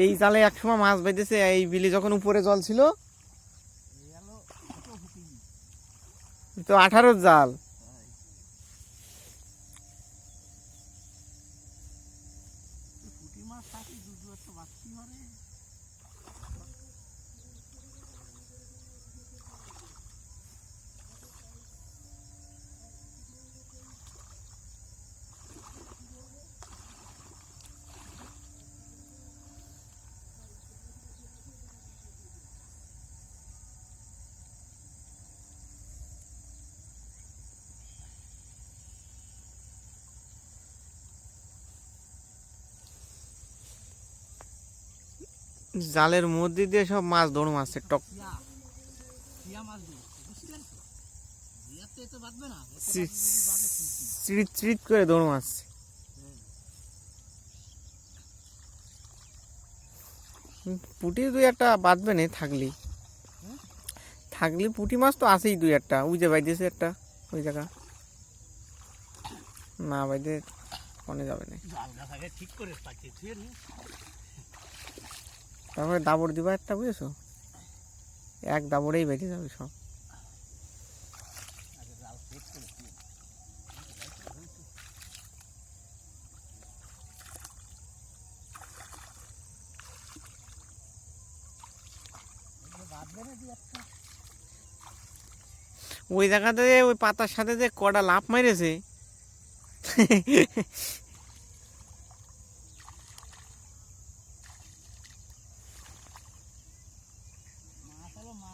এই জালে একসময় মাছ বেঁধেছে এই বিলি যখন উপরে জল ছিল। তো আঠারোর জাল। জালের মধ্যে দিয়ে সব মাছ দৌড় মারছে টক। চিড়িত চিড়িত করে দৌড় মারছে। পুটি দুই একটা বাঁধবে না থাকলি? থাকলি পুঁটি মাছ তো আছেই দুই একটা ওই যে বাইতেছে একটা ওই জায়গা। না বাইতে কনে যাবে না। ঠিক করে তারপরে দাবড় দিবা একটা, বুঝেছ? এক দাবড়েই বেঁচে যাবে সব। ওই জায়গাতে ওই পাতার সাথে যে কটা লাফ মেরেছে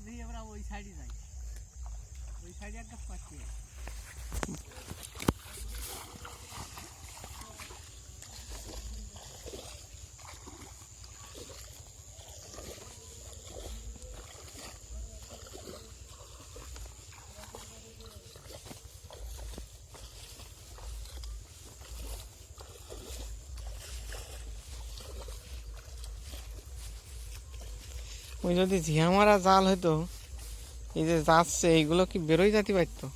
আমরা ওই সাইডে যাই। ওই সাইডে একটা পাচ্ছি ওই যদি ঝিয়া মারা জাল হইতো এই যে যাচ্ছে এইগুলো কি বেরোই যাতে পারতো?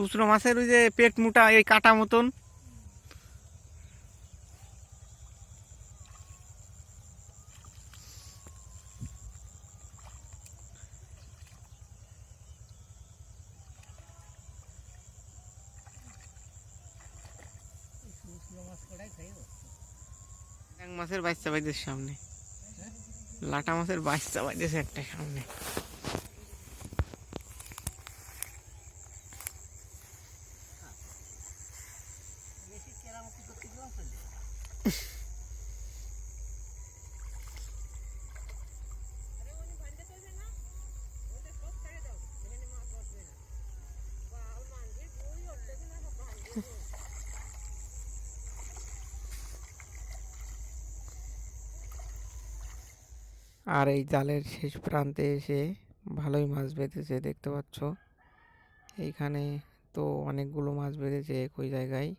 চুচড়ো মাছের ওই যে পেট মোটা, এই কাটা মতন। মাছের বাচ্চা বাইদের সামনে। লাটা মাছের বাচ্চা বাইদেছে একটা সামনে। আর এই জালের শেষ প্রান্তে এসে ভালোই মাছ বেঁধেছে, দেখতে পাচ্ছ। এইখানে তো অনেকগুলো মাছ বেঁধেছে একই জায়গায়।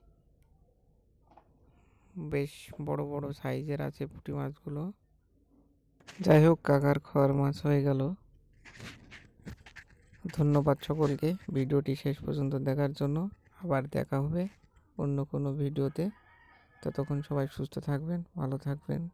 বেশ বড় বড় সাইজের আছে পুঁটি মাছগুলো। যাই হোক, কাকার খাওয়ার মাছ হয়ে গেল। ধন্যবাদ সকলকে ভিডিওটি শেষ পর্যন্ত দেখার জন্য। আবার দেখা হবে অন্য কোনো ভিডিওতে। ততক্ষণ সবাই সুস্থ থাকবেন, ভালো থাকবেন।